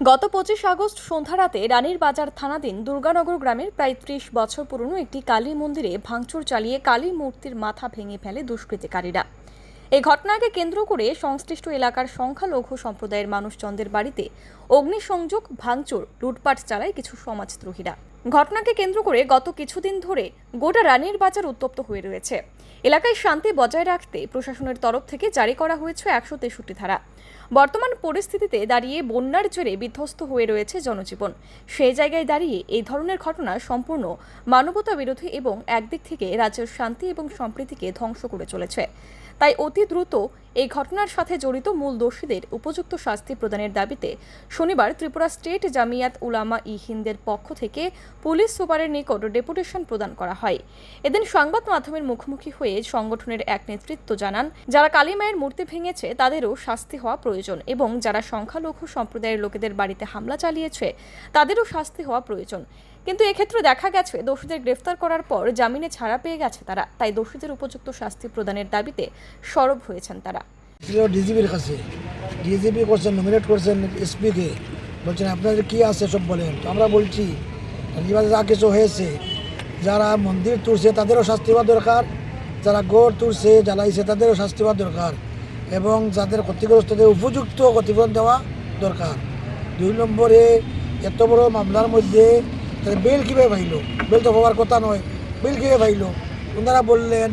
গত পঁচিশ আগস্ট সন্ধ্যা রাতে রানীর বাজার থানাধীন দুর্গানগর গ্রামের প্রায় ত্রিশ বছর পুরনো একটি কালী মন্দিরে ভাঙচুর চালিয়ে কালী মূর্তির মাথা ভেঙে ফেলে দুষ্কৃতিকারীরা। এই ঘটনাকে কেন্দ্র করে সংশ্লিষ্ট এলাকার সংখ্যালঘু সম্প্রদায়ের মানুষজনদের বাড়িতে অগ্নিসংযোগ, ভাঙচুর, লুটপাট চালায় কিছু সমাজদ্রোহীরা। ঘটনাকে কেন্দ্র করে গত কিছুদিন ধরে গোটা রানীর বাজার উত্তপ্ত হয়ে রয়েছে। এলাকায় শান্তি বজায় রাখতে প্রশাসনের তরফ থেকে জারি করা হয়েছে একশো তেষট্টি ধারা। বর্তমান পরিস্থিতিতে দাঁড়িয়ে বন্যার জেরে বিধ্বস্ত হয়ে রয়েছে জনজীবন। সেই জায়গায় দাঁড়িয়ে এই ধরনের ঘটনা সম্পূর্ণ মানবতা বিরোধী এবং একদিক থেকে রাজ্যের শান্তি এবং সম্প্রীতিকে ধ্বংস করে চলেছে। তাই অতি দ্রুত এই ঘটনার সাথে জড়িত মূল দোষীদের উপযুক্ত শাস্তি প্রদানের দাবিতে শনিবার ত্রিপুরা স্টেট জামিয়াত উলামা ই হিন্দের পক্ষ থেকে পুলিশ সুপারের নিকট ডেপুটেশন প্রদান করা হয়। এদিন সংবাদ মাধ্যমের মুখোমুখি হয়ে সংগঠনের এক নেতৃত্ব জানান, যারা কালীমায়ের মূর্তি ভেঙেছে তাদেরও শাস্তি হওয়া প্রয়োজন এবং যারা সংখ্যালঘু সম্প্রদায়ের লোকেদের বাড়িতে হামলা চালিয়েছে তাদেরও শাস্তি হওয়া প্রয়োজন। কিন্তু এক্ষেত্রে দেখা গেছে, দোষীদের গ্রেফতার করার পর জামিনে ছাড়া পেয়ে গেছে তারা, তাই দোষীদের উপযুক্ত শাস্তি প্রদানের দাবিতে সরব হয়েছেন তারা। ডিজিপির কাছে, ডিজিপি করছেন নমিনেট করছেন এসপিকে বলছেন আপনাদের কি আছে সব বলেন? আমরা বলছি এবারে যা কিছু হয়েছে, যারা মন্দির তুলছে তাদেরও শাস্তি হওয়া দরকার, যারা গড় তুলছে জ্বালাইছে তাদেরও শাস্তি হওয়া দরকার এবং যাদের ক্ষতিগ্রস্তদের উপযুক্ত ক্ষতিপূরণ দেওয়া দরকার। দুই নম্বরে, এত বড় মামলার মধ্যে তাদের বেল কীভাবে পাইল? বেল তো হওয়ার কথা নয়, বেল কীভাবে পাইল? ওনারা বললেন,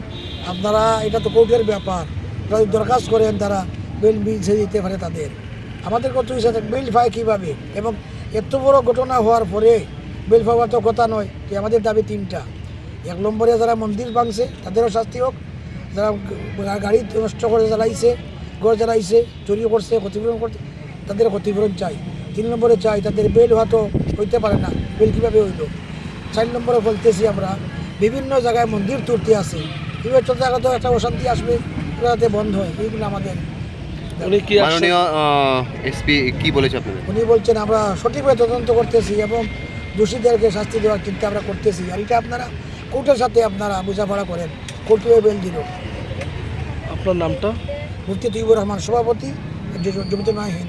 আপনারা, এটা তো কোর্টের ব্যাপার। যদি দরখাস্ত করেন, তারা বেল মিলছে দিতে পারে তাদের। আমাদের কত হিসাবে বেল পায় কীভাবে? এবং এত বড় ঘটনা হওয়ার পরে বেল পাওয়ার তো কথা নয় যে আমাদের দাবি তিনটা। এক নম্বরে যারা মন্দির ভাঙছে তাদেরও শাস্তি হোক। যারা গাড়ি নষ্ট করে জ্বালাইছে ঘর জ্বালাইছে চুরি করছে ক্ষতিপূরণ করছে তাদের ক্ষতিপূরণ চাই। তিন নম্বরে চাই তাদের বেল হয়তো হইতে পারে না বেল কীভাবে হইল? চার নম্বরে বলতেছি আমরা বিভিন্ন জায়গায় মন্দির তুলতে আছে। এবার চলতে তো একটা অশান্তি আসবে যাতে বন্ধ হয় এইগুলো আমাদের উনি কি মাননীয় এসপি কি বলেছে আপনাদের? উনি বলছেন আমরা সঠিকভাবে তদন্ত করতেছি এবং দোষীদেরকে শাস্তি দেওয়ার চিন্তা আমরা করতেছি। আর এটা আপনারা কোর্টের সাথে আপনারা বোঝাপড়া করেন। কোর্টে বেল দিল। আপনার নামটা? মুফতি তুইবুর রহমান সভাপতি জমিতে মাহিন।